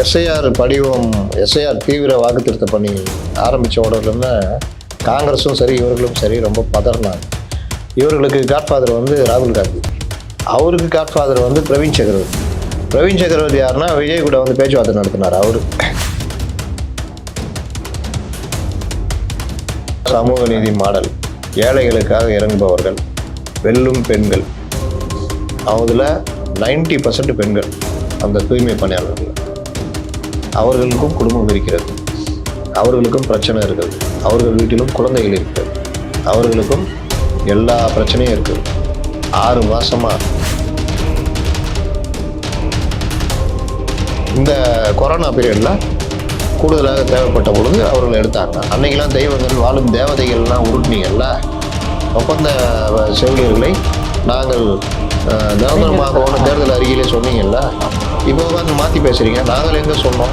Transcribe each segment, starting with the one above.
SIR படிவம் SIR தீவிர வாக்கு திருத்த பணி ஆரம்பித்த உடனே காங்கிரஸும் சரி இவர்களும் சரி ரொம்ப பதறினாங்க. இவர்களுக்கு காட்ஃபாதர் வந்து ராகுல் காந்தி. அவருக்கு காட்ஃபாதர் வந்து பிரவீன் சக்கரவர்த்தி. பிரவீன் சக்கரவர்த்தி யாருன்னா விஜய் கூட வந்து பேச்சுவார்த்தை நடத்தினார் அவர். சமூக நீதி மாடல். ஏழைகளுக்காக இறங்குபவர்கள் வெல்லும் பெண்கள். அதில் நைன்டி பர்சன்ட் பெண்கள் அந்த தூய்மை பணியாளர்கள். அவர்களுக்கும் குடும்பம் இருக்கிறது. அவர்களுக்கும் பிரச்சனை இருக்குது. அவர்கள் வீட்டிலும் குழந்தைகள் இருக்குது. அவர்களுக்கும் எல்லா பிரச்சனையும் இருக்குது. ஆறு மாதமாக இந்த கொரோனா பீரியடில் கூடுதலாக தேவைப்பட்ட பொழுது அவர்கள் எடுத்தாங்க. அன்னைக்கெல்லாம் தெய்வங்கள் வாழும் தேவதைகள்லாம் உருட்டினீங்கல்ல? ஒப்பந்த செவிலியர்களை நாங்கள் நிரந்தரமாக தேர்தல் அறிக்கையிலே சொன்னீங்கல்ல? இப்போ வந்து மாற்றி பேசுகிறீங்க நாங்கள் எங்கே சொன்னோம்?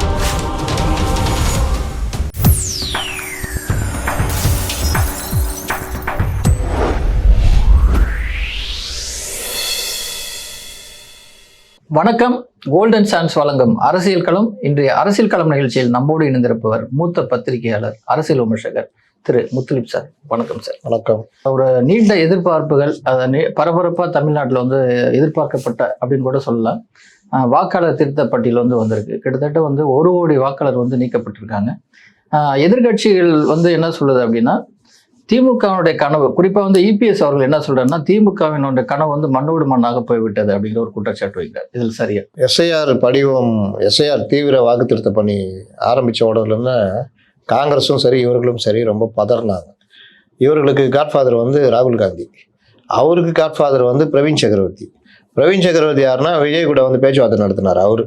வணக்கம். கோல்டன் சான்ஸ் வழங்கும் அரசியல் களம். இன்றைய அரசியல் களம் நிகழ்ச்சியில் நம்மோடு இணைந்திருப்பவர் மூத்த பத்திரிகையாளர் அரசியல் விமர்சகர் திரு முத்துலிப் சார். வணக்கம் சார். வணக்கம். ஒரு நீண்ட எதிர்பார்ப்புகள் அதை நீ- பரபரப்பா தமிழ்நாட்டில் வந்து எதிர்பார்க்கப்பட்ட அப்படின்னு கூட சொல்லலாம். வாக்காளர் திருத்த பட்டியல் வந்து வந்திருக்கு. கிட்டத்தட்ட வந்து ஒரு கோடி வாக்காளர் வந்து நீக்கப்பட்டிருக்காங்க. எதிர்கட்சிகள் எதிர்க்கட்சிகள் வந்து என்ன சொல்லுது அப்படின்னா திமுகவினுடைய கனவு குறிப்பாக வந்து இபிஎஸ் அவர்கள் என்ன சொல்கிறாருன்னா திமுகவினுடைய கனவு வந்து மண்ணோடு மண்ணாக போய்விட்டது அப்படிங்கிற ஒரு குற்றச்சாட்டு வைக்கிறார். இதில் சரியா? எஸ்ஐஆர் படிவம் எஸ்ஐஆர் தீவிர வாக்கு திருத்த பணி ஆரம்பித்த உடனே காங்கிரஸும் சரி இவர்களும் சரி ரொம்ப பதறினாங்க. இவர்களுக்கு காட்ஃபாதர் வந்து ராகுல் காந்தி. அவருக்கு காட்ஃபாதர் வந்து பிரவீன் சக்கரவர்த்தி. பிரவீன் சக்கரவர்த்தி யாருன்னா விஜய் கூட வந்து பேச்சுவார்த்தை நடத்தினார். அவர்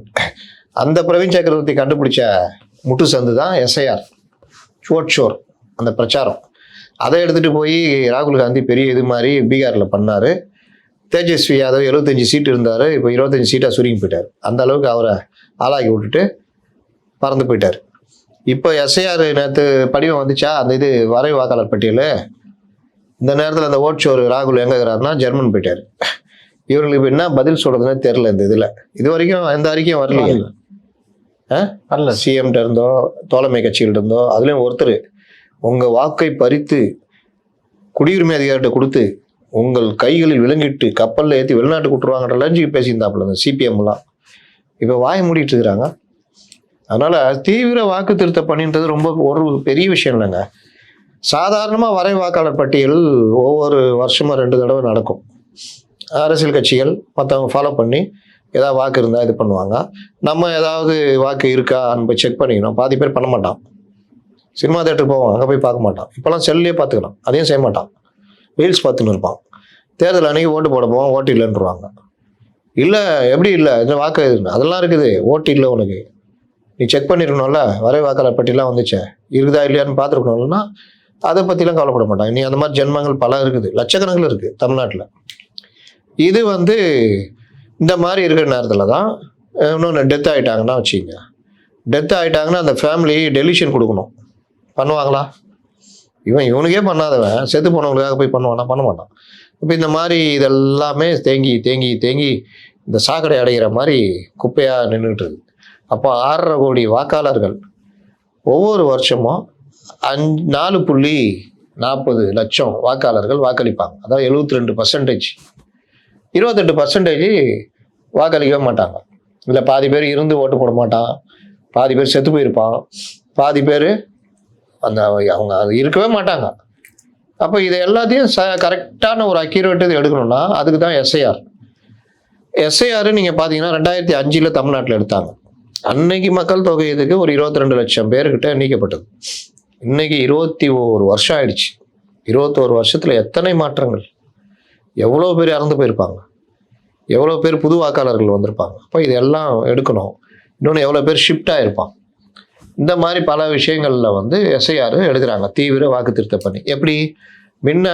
அந்த பிரவீன் சக்கரவர்த்தி கண்டுபிடிச்ச முட்டு சந்து தான் எஸ்ஐஆர் ஷோட் ஷோர் அந்த பிரச்சாரம். அதை எடுத்துகிட்டு போய் ராகுல் காந்தி பெரிய இது மாதிரி பீகாரில் பண்ணார். தேஜஸ்வி யாதவ் எழுபத்தஞ்சு சீட் இருந்தார். இப்போ இருபத்தஞ்சி சீட்டாக சுருங்கி போயிட்டார். அந்த அளவுக்கு அவரை ஆளாக்கி விட்டுட்டு பறந்து போயிட்டார். இப்போ எஸ்ஐஆர் நேற்று படிவம் வந்துச்சா? அந்த இது வரை வாக்காளர் பட்டியல். இந்த நேரத்தில் அந்த ஓட்சோர் ராகுல் எங்கே இருக்கிறாருன்னா ஜெர்மன் போயிட்டார். இவர்களுக்கு இப்போ என்ன பதில் சொல்கிறதுனே தெரில இந்த இதில். இது வரைக்கும் எந்த அறிக்கையும் வரலையே. வரல. சிஎம்கிட்ட இருந்தோ தோழமை கட்சியில இருந்தோ அதுலேயும் ஒருத்தர் உங்கள் வாக்கை பறித்து குடியுரிமை அதிகாரிட்ட கொடுத்து உங்கள் கைகளில் விலங்கிட்டு கப்பலில் ஏற்றி வெளிநாட்டுக்கு விட்டுருவாங்கன்ற லஞ்சுக்கு பேசியிருந்தாப்புல இந்த சிபிஎம்லாம் இப்போ வாய் மூடிட்டு இருக்கிறாங்க. அதனால் தீவிர வாக்கு திருத்த பணின்றது ரொம்ப ஒரு பெரிய விஷயம் இல்லைங்க. சாதாரணமாக வரை வாக்காளர் பட்டியல் ஒவ்வொரு வருஷமும் ரெண்டு தடவை நடக்கும். அரசியல் கட்சிகள் மற்றவங்க ஃபாலோ பண்ணி ஏதாவது வாக்கு இருந்தால் இது பண்ணுவாங்க. நம்ம ஏதாவது வாக்கு இருக்கா நம்ம செக் பண்ணிக்கணும். பாதி பேர் பண்ண மாட்டான். சினிமா தேட்டருக்கு போவான் அங்கே போய் பார்க்க மாட்டான். இப்போலாம் செல்லே பார்த்துக்கலாம். அதையும் செய்ய மாட்டான். ரீல்ஸ் பார்த்துன்னு இருப்பான். தேர்தல் அன்னைக்கு ஓட்டு போட போவான். ஓட்டு இல்லைன்றாங்க இல்லை எப்படி இல்லை? இந்த வாக்கு இது அதெல்லாம் இருக்குது. ஓட்டு இல்லை உனக்கு. நீ செக் பண்ணிருக்கணும்ல? வரை வாக்காளர் பட்டியலாம் வந்துச்சே. இருக்குதா இல்லையான்னு பார்த்துருக்கணும்னா அதை பற்றிலாம் கவலைப்பட மாட்டாங்க நீ அந்த மாதிரி ஜென்மங்கள் பல இருக்குது. லட்சக்கணக்கில் இருக்குது தமிழ்நாட்டில். இது வந்து இந்த மாதிரி இருக்கிற நேரத்தில் தான் இன்னொன்று டெத் ஆகிட்டாங்கன்னா வச்சுங்க டெத் ஆகிட்டாங்கன்னா அந்த ஃபேமிலி டெலிஷன் கொடுக்கணும். பண்ணுவாங்களா? இவன் இவனுக்கே பண்ணாதவன். செத்து போனவங்களுக்காக போய் பண்ணுவானா. பண்ண மாட்டான். இப்போ இந்த மாதிரி இதெல்லாமே தேங்கி தேங்கி தேங்கி இந்த சாக்கடை அடைகிற மாதிரி குப்பையாக நின்றுட்டு இருக்கு. அப்போ ஆறரை கோடி வாக்காளர்கள் ஒவ்வொரு வருஷமும் அஞ் நாலு புள்ளி நாற்பது லட்சம் வாக்காளர்கள் வாக்களிப்பாங்க. அதாவது எழுபத்தி ரெண்டு பர்சன்டேஜ் இருபத்தெட்டு பர்சன்டேஜ் வாக்களிக்கவே மாட்டாங்க. இல்லை பாதி பேர் இருந்து ஓட்டு போட மாட்டான். பாதி பேர் செத்து போயிருப்பான். பாதி பேர் அந்த அவங்க அது இருக்கவே மாட்டாங்க. அப்போ இது எல்லாத்தையும் ச கரெக்டான ஒரு அக்யூரேட் இது எடுக்கணும்னா அதுக்கு தான் எஸ்ஐஆர் எஸ்ஐஆர் நீங்கள் பார்த்தீங்கன்னா ரெண்டாயிரத்தி அஞ்சில் தமிழ்நாட்டில் எடுத்தாங்க. அன்னைக்கு மக்கள் தொகை இதுக்கு ஒரு இருபத்தி ரெண்டு லட்சம் பேர்கிட்ட நீக்கப்பட்டது. இன்னைக்கு இருபத்தி ஒரு வருஷம் ஆயிடுச்சு. இருபத்தோரு வருஷத்தில் எத்தனை மாற்றங்கள்? எவ்வளோ பேர் இறந்து போயிருப்பாங்க? எவ்வளோ பேர் புது வாக்காளர்கள் வந்திருப்பாங்க? அப்போ இதெல்லாம் எடுக்கணும். இன்னொன்று எவ்வளோ பேர் ஷிஃப்ட் ஆகிருப்பான் இந்த மாதிரி பல விஷயங்களில் வந்து எஸ்ஐஆர் எடுக்கிறாங்க தீவிர வாக்கு திருத்த பண்ணி எப்படி? முன்ன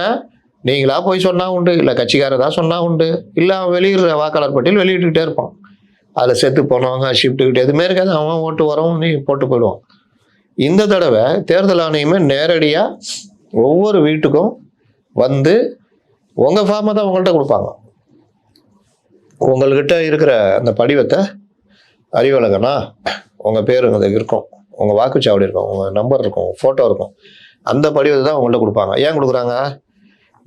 நீங்களா போய் சொன்னால் உண்டு இல்லை கட்சிக்காரர் தான் சொன்னால் உண்டு இல்லை அவன் வெளியிடுற வாக்காளர் பட்டியல் வெளியிட்டுக்கிட்டே இருப்பான். அதில் செத்து போனவங்க ஷிஃப்ட்டுக்கிட்டு எதுவுமே இருக்காது. அவன் ஓட்டு வரவும் நீ போட்டு போயிடுவான். இந்த தடவை தேர்தல் ஆணையமே நேரடியாக ஒவ்வொரு வீட்டுக்கும் வந்து உங்கள் ஃபார்மை தான் உங்கள்கிட்ட கொடுப்பாங்க. உங்கள்கிட்ட இருக்கிற அந்த படிவத்தை அறிவழகனா உங்கள் பேர் அது இருக்கும். உங்கள் வாக்குச்சாவடி இருக்கும். உங்கள் நம்பர் இருக்கும். ஃபோட்டோ இருக்கும். அந்த படிவத்தை தான் உங்கள்கிட்ட கொடுப்பாங்க. ஏன் கொடுக்குறாங்க?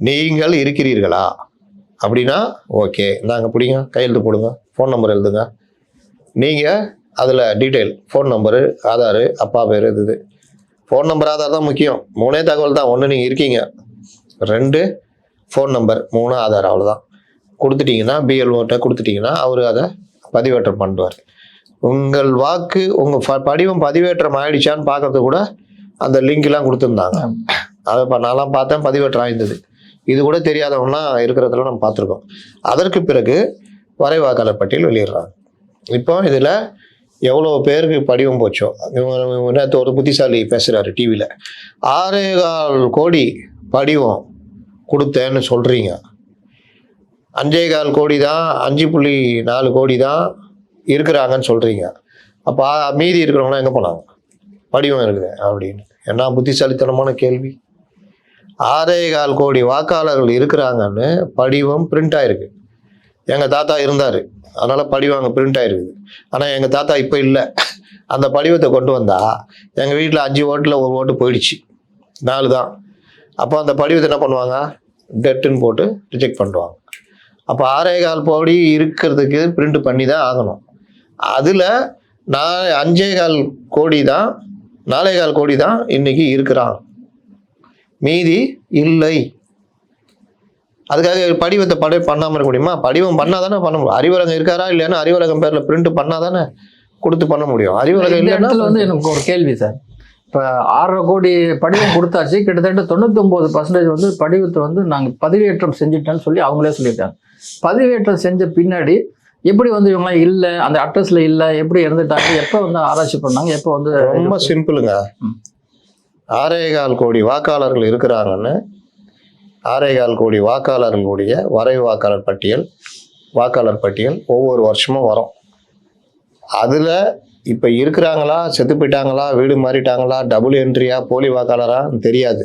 நீங்கள் இருக்கிறீர்களா? அப்படின்னா ஓகே நாங்கள் பிடிங்க. கையெழுத்து போடுங்க. ஃபோன் நம்பர் எழுதுங்க. நீங்கள் அதில் டீட்டெயில் ஃபோன் நம்பரு ஆதாரு அப்பா பேர் இது இது. ஃபோன் நம்பர் ஆதார் தான் முக்கியம். மூணே தகவல் தான். ஒன்று நீங்கள் இருக்கீங்க. ரெண்டு ஃபோன் நம்பர் மூணு ஆதார் அவ்வளோதான் கொடுத்துட்டீங்கன்னா பிஎல்ஓட்ட கொடுத்துட்டீங்கன்னா அவர் அதை பதிவேற்றம் பண்ணுவார் உங்கள் வாக்கு உங்கள் படிவம் பதிவேற்றம் ஆயிடுச்சான்னு பார்க்கறது கூட அந்த லிங்க்லாம் கொடுத்துருந்தாங்க அதை இப்போ நான்லாம் பார்த்தேன் பதிவேற்றம் ஆயிருந்தது இது கூட தெரியாதவங்கலாம் இருக்கிறதுல நம்ம பார்த்துருக்கோம் அதற்கு பிறகு வரைவாக்காளர் பட்டியல் வெளியிடுறாங்க இப்போ இதில் எவ்வளோ பேருக்கு படிவம் போச்சோ இவங்க நேற்று ஒரு புத்திசாலி பேசுகிறாரு டிவியில் ஆறே கால் கோடி படிவம் கொடுத்தேன்னு சொல்கிறீங்க அஞ்சே கால் கோடி தான் அஞ்சு புள்ளி நாலு கோடி தான் இருக்கிறாங்கன்னு சொல்கிறீங்க அப்போ மீதி இருக்கிறவங்களாம் எங்கே போனாங்க? படிவம் இருக்குது அப்படின்னு. என்ன புத்திசாலித்தனமான கேள்வி. ஆறே கால் கோடி வாக்காளர்கள் இருக்கிறாங்கன்னு படிவம் பிரிண்ட் ஆயிருக்கு. எங்கள் தாத்தா இருந்தார். அதனால் படிவம் அங்கே பிரிண்ட் ஆயிருக்குது ஆனால் எங்கள் தாத்தா இப்போ இல்லை. அந்த படிவத்தை கொண்டு வந்தால் எங்கள் வீட்டில் அஞ்சு ஓட்டில் ஒரு ஓட்டு போயிடுச்சு. நாலு தான். அப்போ அந்த படிவத்தை என்ன பண்ணுவாங்க? டெட்டுன்னு போட்டு ரிஜெக்ட் பண்ணுவாங்க அப்போ ஆறே கால் கோடி இருக்கிறதுக்கு பிரிண்ட் பண்ணி தான் ஆகணும். அதில் நான் அஞ்சே கால் கோடி தான் நாலே கால் கோடி தான் இன்னைக்கு இருக்கிறான் மீதி இல்லை. அதுக்காக படிவத்தை படை பண்ணாமல் இருக்க முடியுமா? படிவம் பண்ணால் தானே பண்ண முடியும். அறிவலகம் இருக்காரா இல்லைன்னா அறிவலகம் பேரில் பிரிண்ட் பண்ணால் தானே கொடுத்து பண்ண முடியும். அறிவலகம் இல்லைன்னா வந்து எனக்கு ஒரு கேள்வி சார். இப்போ ஆறரை கோடி படிவம் கொடுத்தாச்சு. கிட்டத்தட்ட தொண்ணூத்தொம்பது பர்சன்டேஜ் வந்து படிவத்தை வந்து நாங்கள் பதிவேற்றம் செஞ்சுட்டோன்னு சொல்லி அவங்களே சொல்லிட்டாங்க. பதிவேற்றம் செஞ்ச பின்னாடி எப்படி வந்து இவங்களாம் இல்லை அந்த அட்ரஸ்ல இல்லை எப்படி இறந்துட்டாங்க எப்போ வந்து ஆராய்ச்சி பண்ணாங்க எப்போ வந்து ரொம்ப சிம்பிளுங்க ம். ஆறே கால் கோடி வாக்காளர்கள் இருக்கிறாங்கன்னு ஆறே கால் கோடி வாக்காளர்களுடைய வரைவு வாக்காளர் பட்டியல் வாக்காளர் பட்டியல் ஒவ்வொரு வருஷமும் வரும். அதில் இப்போ இருக்கிறாங்களா செத்து போயிட்டாங்களா வீடு மாறிட்டாங்களா டபுள் என்ட்ரியா போலி வாக்காளரா தெரியாது.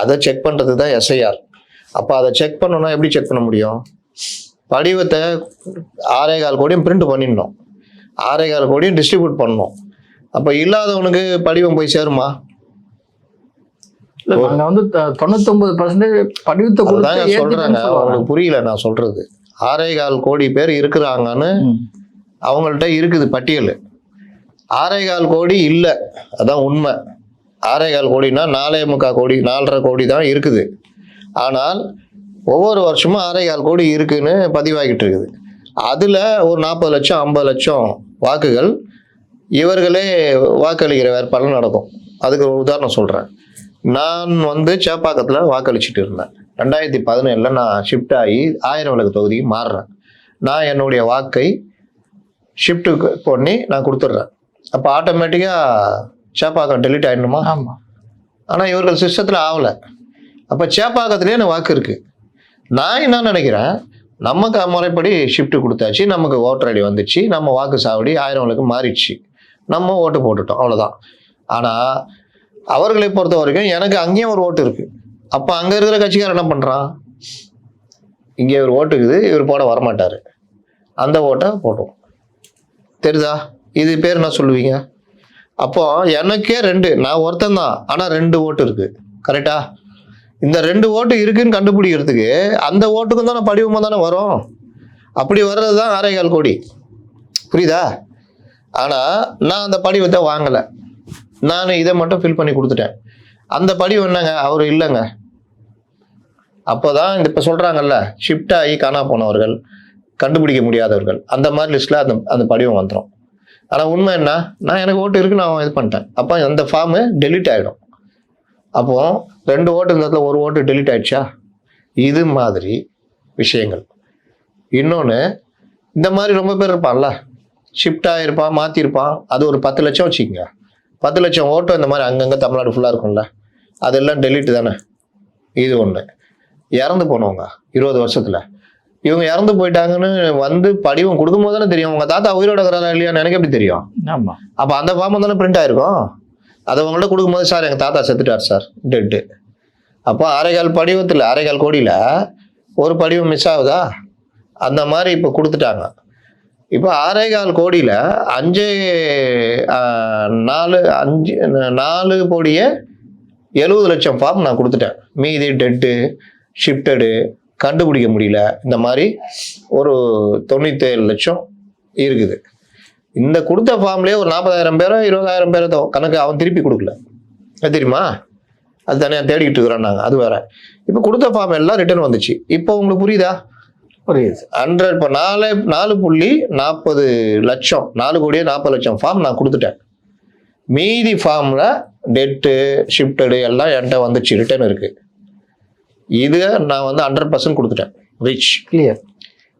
அதை செக் பண்ணுறது தான் எஸ்ஐஆர் அப்போ அதை செக் பண்ணணும்னா எப்படி செக் பண்ண முடியும்? படிவத்தை ஆறே கால் கோடியும் பிரிண்ட் பண்ணிடணும். ஆறே கால் கோடியும் டிஸ்ட்ரிபியூட் பண்ணணும். அப்போ இல்லாதவனுக்கு படிவம் போய் சேருமா? நாங்க வந்து தொண்ணூத்தொன்பது பர்சன்டேஜ் படிவத்தை சொல்றாங்க. அவங்களுக்கு புரியல நான் சொல்றது. ஆறே கால் கோடி பேர் இருக்கிறாங்கன்னு. அவங்கள்ட்ட இருக்குது பட்டியல். ஆறே கால் கோடி இல்லை. அதான் உண்மை. ஆறே கால் கோடினா நாலே முக்கால் கோடி நாலரை கோடி தான் இருக்குது. ஆனால் ஒவ்வொரு வருஷமும் ஆறே கால் கோடி இருக்குன்னு பதிவாகிட்டு இருக்குது. அதில் ஒரு நாற்பது லட்சம் ஐம்பது லட்சம் வாக்குகள் இவர்களே வாக்களிக்கிற வேறுபாடு நடக்கும். அதுக்கு ஒரு உதாரணம் சொல்கிறேன் நான் வந்து சேப்பாக்கத்தில் வாக்களிச்சுட்டு இருந்தேன். ரெண்டாயிரத்தி பதினேழில் நான் ஷிஃப்ட் ஆகி ஆயிரம் விளக்கு தொகுதிக்கு மாறுறேன். நான் என்னுடைய வாக்கை ஷிஃப்ட்டுக்கு பண்ணி நான் கொடுத்துட்றேன். அப்போ ஆட்டோமேட்டிக்காக சேப்பாக்கம் டெலிட் ஆகிடணுமா ஆமா. ஆனால் இவர்கள் சிஸ்டத்தில் ஆகலை அப்போ சேப்பாக்கத்துலேயே எனக்கு வாக்கு இருக்குது நான் என்ன நினைக்கிறேன்? நமக்கு முறைப்படி ஷிஃப்ட் கொடுத்தாச்சு நமக்கு ஓட்டர் ஐடி வந்துச்சு நம்ம வாக்கு சாவடி ஆயிரம் விளக்கு மாறிடுச்சு. நம்ம ஓட்டு போட்டுட்டோம் அவ்வளோதான் ஆனால் அவர்களை பொறுத்த வரைக்கும் எனக்கு அங்கேயும் ஒரு ஓட்டு இருக்குது அப்போ அங்கே இருக்கிற கட்சிக்காரர் என்ன பண்ணுறான் இங்கே இவர் ஓட்டுக்குது இவர் போட வரமாட்டார். அந்த ஓட்டை போட்டோம் தெரியுதா? இது பேர் என்ன சொல்லுவீங்க? அப்போ எனக்கே ரெண்டு. நான் ஒருத்தன் தான் ஆனால் ரெண்டு ஓட்டு இருக்கு. கரெக்டா இந்த ரெண்டு ஓட்டு இருக்குன்னு கண்டுபிடிக்கிறதுக்கு அந்த ஓட்டுக்கும் தானே படிவமாக தானே வரும். அப்படி வர்றது தான் ஆறேகால் கோடி. புரியுதா? ஆனால் நான் அந்த படிவத்தை வாங்கலை. நான் இதை மட்டும் ஃபில் பண்ணி கொடுத்துட்டேன். அந்த படிவம் என்னங்க? அவர் இல்லைங்க. அப்போ தான் இந்த இப்போ சொல்கிறாங்கல்ல ஷிஃப்ட் ஆகி காணா போனவர்கள் கண்டுபிடிக்க முடியாதவர்கள் அந்த மாதிரி லிஸ்ட்டில் அந்த அந்த படிவம் வந்துடும் ஆனால் உண்மை என்ன? நான் எனக்கு ஓட்டு இருக்கு நான் இது பண்ணிட்டேன். அப்போ அந்த ஃபார்மு டெலிட் ஆகிடும் அப்போ ரெண்டு ஓட்டு இருந்ததுல ஒரு ஓட்டு டெலிட் ஆயிடுச்சா? இது மாதிரி விஷயங்கள். இன்னொன்று இந்த மாதிரி ரொம்ப பேர் இருப்பான்ல? ஷிஃப்ட் ஆகிருப்பான் மாற்றிருப்பான் அது ஒரு பத்து லட்சம் வச்சுக்கோங்க. பத்து லட்சம் ஓட்டு இந்த மாதிரி அங்கங்கே தமிழ்நாடு ஃபுல்லாக இருக்கும்ல? அதெல்லாம் டெலிட் தானே? இது ஒன்று இறந்து போனவங்க இருபது வருஷத்தில். இவங்க இறந்து போயிட்டாங்கன்னு வந்து படிவம் கொடுக்கும்போது தானே தெரியும். உங்க தாத்தா உயிரோட இருக்கிறாரா இல்லையான்னு எனக்கு எப்படி தெரியும்? ஆமா. அப்போ அந்த ஃபார்ம் தானே பிரிண்ட் ஆயிருக்கும்? அதை உங்கள்ட்ட கொடுக்கும்போது சார் எங்கள் தாத்தா செத்துட்டார் சார் டெட்டு அப்போ அரைகால் படிவத்தில் அரைகால் கோடியில் ஒரு படிவம் மிஸ் ஆகுதா? அந்த மாதிரி இப்போ கொடுத்துட்டாங்க. இப்போ ஆறே கால் கோடியில் அஞ்சு நாலு அஞ்சு நாலு கோடியே எழுபது லட்சம் ஃபார்ம் நான் கொடுத்துட்டேன். மீதி டெட்டு ஷிஃப்டடு கண்டுபிடிக்க முடியல. இந்த மாதிரி ஒரு தொண்ணூத்தேழு லட்சம் இருக்குது. இந்த கொடுத்த ஃபார்ம்லேயே ஒரு நாற்பதாயிரம் பேரோ இருபதாயிரம் பேரோ தான் கணக்கு அவன் திருப்பி கொடுக்கல. தெரியுமா? அது தனியாக தேடிக்கிட்டு இருக்கிறோம் நாங்கள் அது வேற. இப்போ கொடுத்த ஃபார்ம் எல்லாம் ரிட்டர்ன் வந்துச்சு. இப்போ உங்களுக்கு புரியுதா? புரியுது ஹண்ட்ரட் இப்போ நாலு நாலு புள்ளி நாற்பது லட்சம் நாலு கோடியே நாற்பது லட்சம் ஃபார்ம் நான் கொடுத்துட்டேன். மீதி ஃபார்மில் டெட்டு ஷிஃப்டடு எல்லாம் என்கிட்ட வந்துச்சு. ரிட்டர்ன் இருக்குது இது நான் வந்து ஹண்ட்ரட் பர்சன்ட் கொடுத்துட்டேன். ரிச் கிளியர்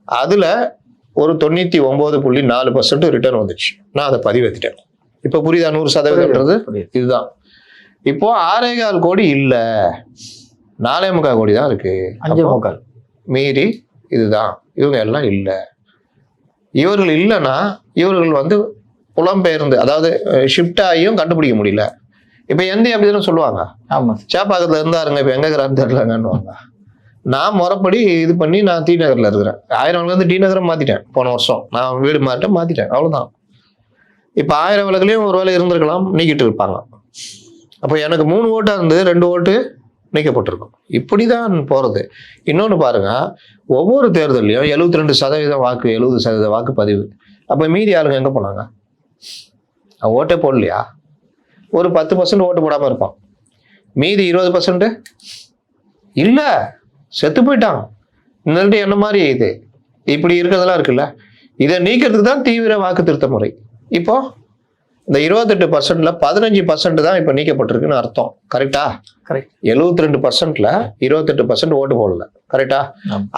அதில் ஒரு தொண்ணூற்றி ஒம்பது புள்ளி நாலு பர்சன்ட் ரிட்டர்ன் வந்துச்சு. நான் அதை பதிவேற்றிட்டேன் இப்போ புரியுதா? நூறு சதவீதம்ன்றது இதுதான். இப்போ ஆறே கால் கோடி இல்லை. நாலே முக்கால் கோடி தான் இருக்கு. அஞ்சு முக்கால். மீறி இதுதான். இவங்க எல்லாம் இல்லை. இவர்கள் இல்லைன்னா இவர்கள் வந்து புலம்பெயர்ந்து அதாவது ஷிஃப்ட் ஆகியும் கண்டுபிடிக்க முடியல. இப்போ எந்த அப்படிதானே சொல்லுவாங்க? ஆமா. சேப்பாக்கத்தில் இருந்தாருங்க இப்போ எங்க இருக்கிறான்னு தெரியலங்கன்னுவாங்க. நான் முறைப்படி இது பண்ணி நான் டி நகரில் இருக்கிறேன். ஆயிரம் வந்து டி நகரை மாற்றிட்டேன் போன வருஷம். நான் வீடு மாறிட்டேன் மாற்றிட்டேன் அவ்வளோதான் இப்போ ஆயிரம் விளக்குலையும் ஒரு வேலை இருந்திருக்கலாம் நீக்கிட்டு இருப்பாங்க. அப்போ எனக்கு மூணு ஓட்டாக இருந்து ரெண்டு ஓட்டு நீக்கப்பட்டிருக்கும். இப்படி தான் போகிறது இன்னொன்று பாருங்க ஒவ்வொரு தேர்தல்லையும் எழுபத்தி ரெண்டு சதவீதம் வாக்கு எழுபது சதவீத வாக்குப்பதிவு. அப்போ மீதி ஆளுங்க எங்கே போனாங்க? ஓட்டே போடலையா? ஒரு பத்து பர்சன்ட் ஓட்டு போடாமல் இருப்பான். மீதி இருபது பர்சன்ட் இல்லை செத்து போயிட்டான். இன்னொரு என்ன மாதிரி இது? இப்படி இருக்கிறதெல்லாம் இருக்குல்ல. இதை நீக்கிறதுக்கு தான் தீவிர வாக்கு திருத்த முறை. இப்போ இந்த இருபத்தெட்டு பர்சன்ட்ல பதினஞ்சு பர்சன்ட் தான் இப்போ நீக்கப்பட்டிருக்குன்னு அர்த்தம். கரெக்டா கரெக்ட் எழுபத்தி ரெண்டு பர்சன்ட்ல இருபத்தெட்டு பர்சன்ட் ஓட்டு போடல. கரெக்டா.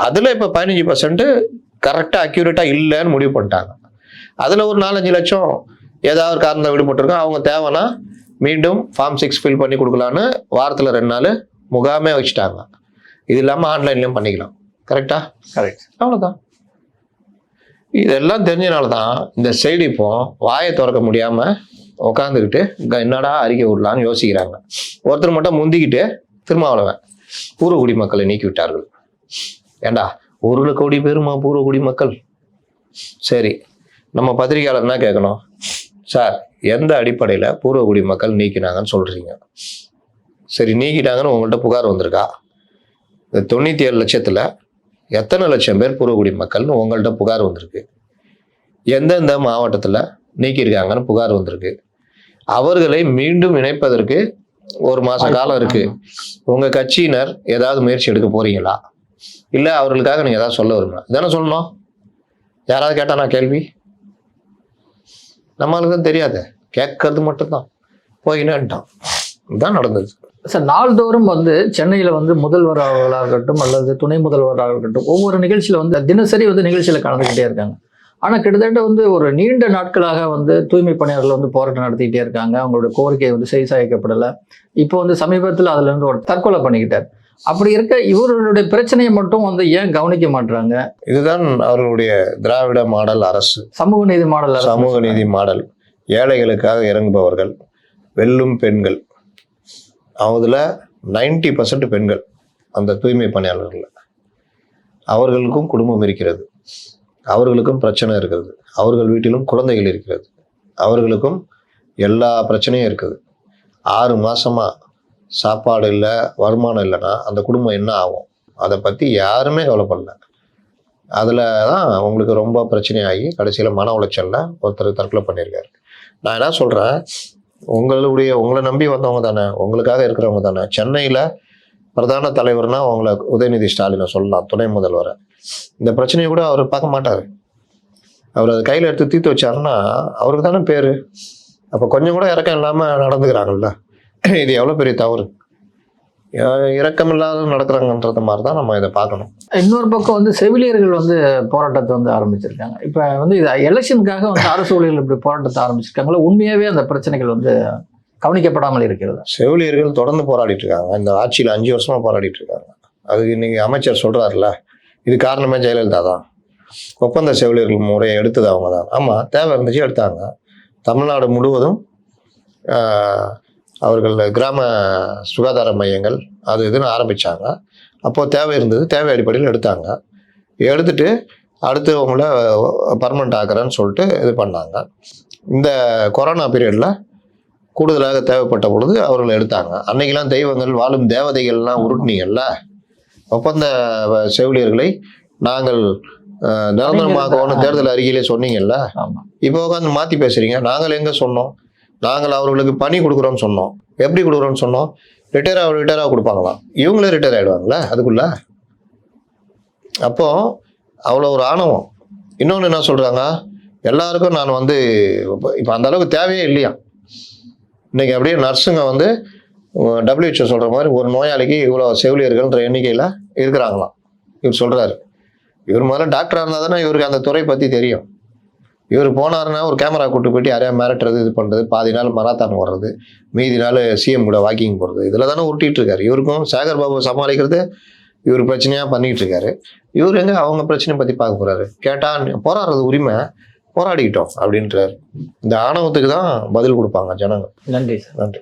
அதுல இப்போ பதினஞ்சு பர்சன்ட் கரெக்டாக அக்யூரேட்டாக இல்லைன்னு முடிவு பண்ணிட்டாங்க. அதில் ஒரு நாலஞ்சு லட்சம் ஏதாவது ஒரு காரணம் விடுபட்டிருக்கோம். அவங்க தேவைன்னா மீண்டும் ஃபார்ம் சிக்ஸ் ஃபில் பண்ணி கொடுக்கலான்னு வாரத்தில் ரெண்டு நாள் முகாமே வச்சுட்டாங்க. இது இல்லாமல் ஆன்லைன்லேயும் பண்ணிக்கலாம். கரெக்டா கரெக்ட் அவ்வளோதான் இதெல்லாம் தெரிஞ்சனால தான் இந்த செய்தி இப்போ வாயை திறக்க முடியாமல் உட்காந்துக்கிட்டு இங்கே என்னடா அறிக்கை விடலான்னு யோசிக்கிறாங்க. ஒருத்தர் மட்டும் முந்திக்கிட்டு திருமாவளவன் பூர்வகுடி மக்களை நீக்கி விட்டார்கள். ஏண்டா? ஒரு கோடி பேருமா பூர்வகுடி மக்கள்? சரி நம்ம பத்திரிகையாளர் என்ன கேட்கணும்? சார் எந்த அடிப்படையில் பூர்வகுடி மக்கள் நீக்கினாங்கன்னு சொல்கிறீங்க சரி நீக்கிட்டாங்கன்னு உங்கள்கிட்ட புகார் வந்திருக்கா? இந்த தொண்ணூற்றி ஏழு லட்சத்தில் எத்தனை லட்சம் பேர் பூர்வகுடி மக்கள்னு உங்கள்கிட்ட புகார் வந்திருக்கு? எந்தெந்த மாவட்டத்தில் நீக்கியிருக்காங்கன்னு புகார் வந்திருக்கு? அவர்களை மீண்டும் இணைப்பதற்கு ஒரு மாத காலம் இருக்கு. உங்க கட்சியினர் ஏதாவது முயற்சி எடுக்க போறீங்களா? இல்லை அவர்களுக்காக நீங்கள் ஏதாவது சொல்ல வருமா இதானே சொல்லணும். யாராவது கேட்டானா நான் கேள்வி. நம்மளுக்கும் தெரியாது. கேட்கறது மட்டும்தான். போயினான்ட்டான் இதுதான் நடந்தது. சார் நாள்தோறும் வந்து சென்னையில் வந்து முதல்வர் அவர்களாக இருக்கட்டும் அல்லது துணை முதல்வராக இருக்கட்டும் ஒவ்வொரு நிகழ்ச்சியில் வந்து தினசரி வந்து நிகழ்ச்சியில் கலந்துக்கிட்டே இருக்காங்க. ஆனால் கிட்டத்தட்ட வந்து ஒரு நீண்ட நாட்களாக வந்து தூய்மை பணியாளர்கள் வந்து போராட்டம் நடத்திக்கிட்டே இருக்காங்க. அவங்களோட கோரிக்கை வந்து செய்சாய்க்கப்படலை இப்போ வந்து சமீபத்தில் அதுலேருந்து ஒரு தற்கொலை பண்ணிக்கிட்டார். அப்படி இருக்க இவர்களுடைய பிரச்சனையை மட்டும் வந்து ஏன் கவனிக்க மாட்றாங்க? இதுதான் அவர்களுடைய திராவிட மாடல் அரசு. சமூக நீதி மாடல் சமூக நீதி மாடல். ஏழைகளுக்காக இறங்குபவர்கள் வெல்லும் பெண்கள். அதில் நைன்டி பர்சன்ட் பெண்கள் அந்த தூய்மை பணியாளர்கள் அவர்களுக்கும் குடும்பம் இருக்கிறது. அவர்களுக்கும் பிரச்சனை இருக்கிறது அவர்கள் வீட்டிலும் குழந்தைகள் இருக்கிறது. அவர்களுக்கும் எல்லா பிரச்சனையும் இருக்குது. ஆறு மாசமா சாப்பாடு இல்லை வருமானம் இல்லைன்னா அந்த குடும்பம் என்ன ஆகும்? அதை பற்றி யாருமே கவலைப்படல. அதில் தான் அவங்களுக்கு ரொம்ப பிரச்சனையாகி கடைசியில் மன உளைச்சலில் ஒருத்தர் தற்கொலை பண்ணியிருக்காரு. நான் என்ன சொல்கிறேன் உங்களுடைய உங்களை நம்பி வந்தவங்க தானே உங்களுக்காக இருக்கிறவங்க தானே. சென்னையில் பிரதான தலைவர்னா உங்களை உதயநிதி ஸ்டாலினை சொல்லலாம் துணை முதல்வரை. இந்த பிரச்சனையை கூட அவர் பார்க்க மாட்டார். அவர் அதை கையில் எடுத்து தீர்த்து வச்சாருன்னா அவருக்கு தானே பேர். அப்போ கொஞ்சம் கூட இறக்கம் இல்லாமல் நடந்துக்கிறாங்கல்ல. இது எவ்வளோ பெரிய தவறு? இ- இரக்கம் இல்லாத நடக்கிறாங்கன்றது மாதிரி தான் நம்ம இதை பார்க்கணும். இன்னொரு பக்கம் வந்து செவிலியர்கள் வந்து போராட்டத்தை வந்து ஆரம்பிச்சிருக்காங்க. இப்போ வந்து இது எலெக்ஷனுக்காக வந்து அரசு ஊழியர்கள் இப்படி போராட்டத்தை ஆரம்பிச்சிருக்காங்களா உண்மையாவே அந்த பிரச்சனைகள் வந்து கவனிக்கப்படாமல் இருக்கிறது? செவிலியர்கள் தொடர்ந்து போராடிட்டு இருக்காங்க. இந்த ஆட்சியில் அஞ்சு வருஷமா போராடிட்டு இருக்காங்க. அது இன்னைக்கு அமைச்சர் சொல்றாருல இது காரணமே ஜெயலலிதா தான் ஒப்பந்த செவிலியர்கள் முறையை எடுத்தது அவங்க தான் ஆமாம் தேவை இருந்துச்சு எடுத்தாங்க. தமிழ்நாடு முழுவதும் அவர்கள் கிராம சுகாதார மையங்கள் அது இதுன்னு ஆரம்பிச்சாங்க. அப்போது தேவை இருந்தது தேவை அடிப்படையில் எடுத்தாங்க. எடுத்துட்டு அடுத்து அவங்கள பர்மனெண்ட் ஆக்குறேன்னு சொல்லிட்டு இது பண்ணாங்க. இந்த கொரோனா பீரியடில் கூடுதலாக தேவைப்பட்ட பொழுது அவர்களை எடுத்தாங்க. அன்னைக்கெல்லாம் தெய்வங்கள் வாழும் தேவதைகள்லாம் உருட்டினீங்கல்ல? ஒப்பந்த செவிலியர்களை நாங்கள் அஹ், நிரந்தரமாக்கணும்னு தேர்தல் அறிக்கையிலே சொன்னீங்கல்ல? இப்போ உட்காந்து மாற்றி பேசுறீங்க. நாங்கள் எங்கே சொன்னோம்? நாங்கள் அவர்களுக்கு பணி கொடுக்குறோம்னு சொன்னோம். எப்படி கொடுக்குறோம்னு சொன்னோம்? ரிட்டையர் ஆக ரிட்டையர் ஆக கொடுப்பாங்களாம். இவங்களே ரிட்டையர் ஆகிடுவாங்களே அதுக்குள்ள? அப்போ அவ்வளோ ஒரு ஆணவம். இன்னொன்று என்ன சொல்கிறாங்க எல்லாருக்கும் நான் வந்து இப்போ அந்த அளவுக்கு தேவையே இல்லையா இன்னைக்கு அப்படியே நர்ஸுங்க வந்து டபிள்யூஹெச்ஓ சொல்கிற மாதிரி ஒரு நோயாளிக்கு இவ்வளோ செவிலியர்கள்ன்ற எண்ணிக்கையில் இருக்கிறாங்களாம். இவர் சொல்கிறாரு இவர் முதல்ல டாக்டராக இருந்தால் தானே இவருக்கு அந்த துறை பற்றி தெரியும். இவர் போனாருன்னா ஒரு கேமரா கூட்டு போயிட்டு யாரையா மிரட்டுறது இது பண்ணுறது பாதி நாள் மராத்தான் ஓடுறது மீதி நாள் சிஎம் கூட வாக்கிங் போகிறது இதில் தானே உருட்டிட்டு இருக்காரு. இவருக்கும் சேகர் பாபு சமாளிக்கிறது இவர் பிரச்சனையாக பண்ணிட்டு இருக்காரு. இவர் எங்க அவங்க பிரச்சனை பற்றி பார்க்க போறாரு. கேட்டால் போராடுறது உரிமை. போராடிக்கிட்டோம் அப்படின்றாரு. இந்த ஆணவத்துக்கு தான் பதில் கொடுப்பாங்க ஜனங்க நன்றி சார். நன்றி.